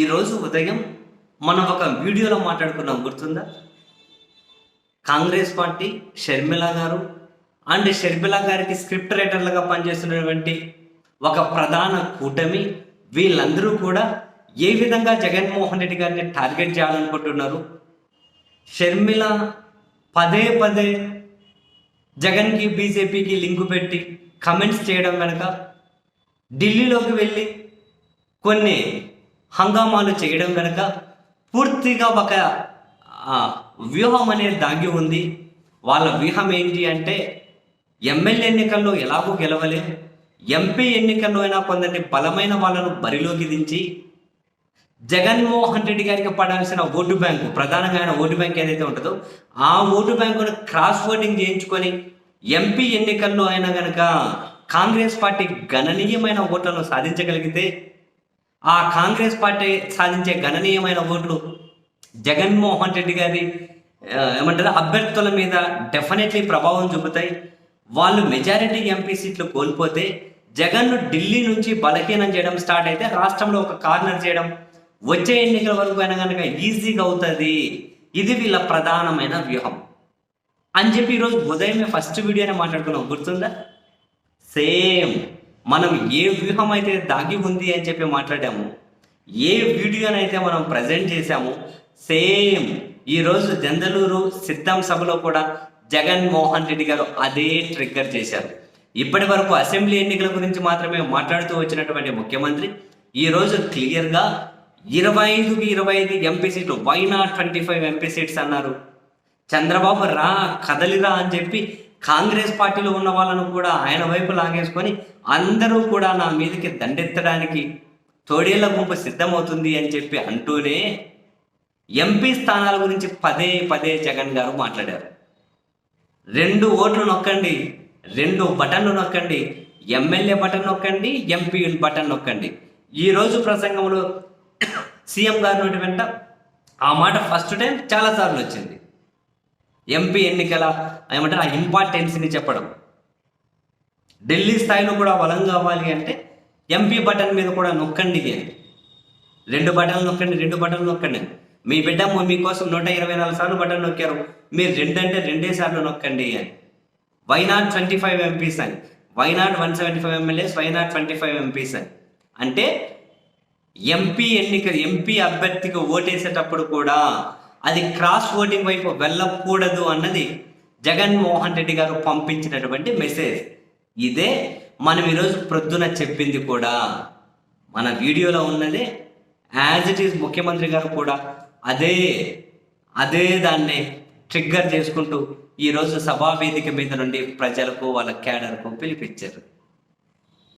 ఈరోజు ఉదయం మనం ఒక వీడియోలో మాట్లాడుకున్నాం గుర్తుందా? కాంగ్రెస్ పార్టీ షర్మిల గారు అండ్ షర్మిల గారికి స్క్రిప్ట్ రైటర్లుగా పనిచేస్తున్నటువంటి ఒక ప్రధాన కూటమి. వీళ్ళందరూ కూడా ఏ విధంగా జగన్మోహన్ రెడ్డి గారిని టార్గెట్ చేయాలనుకుంటున్నారు? షర్మిల పదే పదే జగన్కి బీజేపీకి లింకు పెట్టి కమెంట్స్ చేయడం కనుక ఢిల్లీలోకి వెళ్ళి కొన్ని హంగామాలు చేయడం కనుక పూర్తిగా ఒక వ్యూహం అనేది దాగి ఉంది. వాళ్ళ వ్యూహం ఏంటి అంటే ఎమ్మెల్యే ఎన్నికల్లో ఎలాగో గెలవలే ఎంపీ ఎన్నికల్లో అయినా కొందరిని బలమైన వాళ్ళను బరిలోకి దించి జగన్మోహన్ రెడ్డి గారికి పడాల్సిన ఓటు బ్యాంకు ప్రధానంగా ఆయన ఓటు బ్యాంక్ ఏదైతే ఉంటుందో ఆ ఓటు బ్యాంకును క్రాస్ ఓటింగ్ చేయించుకొని ఎంపీ ఎన్నికల్లో అయినా కనుక కాంగ్రెస్ పార్టీ గణనీయమైన ఓట్లను సాధించగలిగితే ఆ కాంగ్రెస్ పార్టీ సాధించే గణనీయమైన ఓట్లు జగన్మోహన్ రెడ్డి గారి ఏమంటారు అభ్యర్థుల మీద డెఫినెట్లీ ప్రభావం చూపుతాయి. వాళ్ళు మెజారిటీ ఎంపీ సీట్లు కోల్పోతే జగన్ను ఢిల్లీ నుంచి బలహీనం చేయడం స్టార్ట్ అయితే రాష్ట్రంలో ఒక కార్నర్ చేయడం వచ్చే ఎన్నికల వరకు అయినా కనుక ఈజీగా అవుతుంది. ఇది వీళ్ళ ప్రధానమైన వ్యూహం. అని చెప్పి ఈరోజు ఉదయమే ఫస్ట్ వీడియోనే మాట్లాడుకున్నాం. గుర్తుందా? సేమ్ మనం ఏ వ్యూహం అయితే దాగి ఉంది అని చెప్పి మాట్లాడాము ఏ వీడియోనైతే మనం ప్రజెంట్ చేశాము సేమ్ ఈరోజు జందలూరు సిద్ధం సభలో కూడా జగన్మోహన్ రెడ్డి గారు అదే ట్రిగ్గర్ చేశారు. ఇప్పటి వరకు అసెంబ్లీ ఎన్నికల గురించి మాత్రమే మాట్లాడుతూ వచ్చినటువంటి ముఖ్యమంత్రి ఈరోజు క్లియర్గా ఇరవై ఐదుకి ఇరవై ఐదు ఎంపీ సీట్లు why not twenty five MP seats అన్నారు. చంద్రబాబు రా కదలిరా అని చెప్పి కాంగ్రెస్ పార్టీలో ఉన్న వాళ్ళను కూడా ఆయన వైపు లాగేసుకొని అందరూ కూడా నా మీదకి దండెత్తడానికి తోడేళ్ళ గుంపు సిద్ధమవుతుంది అని చెప్పి అంటూనే ఎంపీ స్థానాల గురించి పదే పదే జగన్ గారు మాట్లాడారు. రెండు ఓట్లు నొక్కండి రెండు బటన్లు నొక్కండి ఎమ్మెల్యే బటన్ నొక్కండి ఎంపీ బటన్ నొక్కండి. ఈరోజు ప్రసంగంలో సీఎం గారి నోటి వెంట ఆ మాట ఫస్ట్ టైం చాలాసార్లు వచ్చింది. ఎంపీ ఎన్నికల ఏమంటారు ఆ ఇంపార్టెన్స్ని చెప్పడం. ఢిల్లీ స్థాయిలో కూడా బలం కావాలి అంటే ఎంపీ బటన్ మీద కూడా నొక్కండి రెండు బటన్లు నొక్కండి రెండు బటన్లు నొక్కండి. మీ బిడ్డ మీకోసం నూట ఇరవై నాలుగు సార్లు బటన్ నొక్కారు. మీరు రెండు అంటే రెండే సార్లు నొక్కండి అని why not twenty five MPs అని why not one seventy five MLAs why not twenty five MPs అని అంటే ఎంపీ ఎన్నిక ఎంపీ అభ్యర్థికి ఓటేసేటప్పుడు కూడా అది క్రాస్ ఓటింగ్ వైపు వెళ్ళకూడదు అన్నది జగన్మోహన్ రెడ్డి గారు పంపించినటువంటి మెసేజ్ ఇదే మనం ఈరోజు ప్రొద్దున చెప్పింది కూడా. మన వీడియోలో ఉన్నదే యాజ్ ఇట్ ఈస్ ముఖ్యమంత్రి గారు కూడా అదే అదే దాన్ని ట్రిగ్గర్ చేసుకుంటూ ఈరోజు సభా వేదిక మీద నుండి ప్రజలకు వాళ్ళ క్యాడర్కు పిలిపించారు.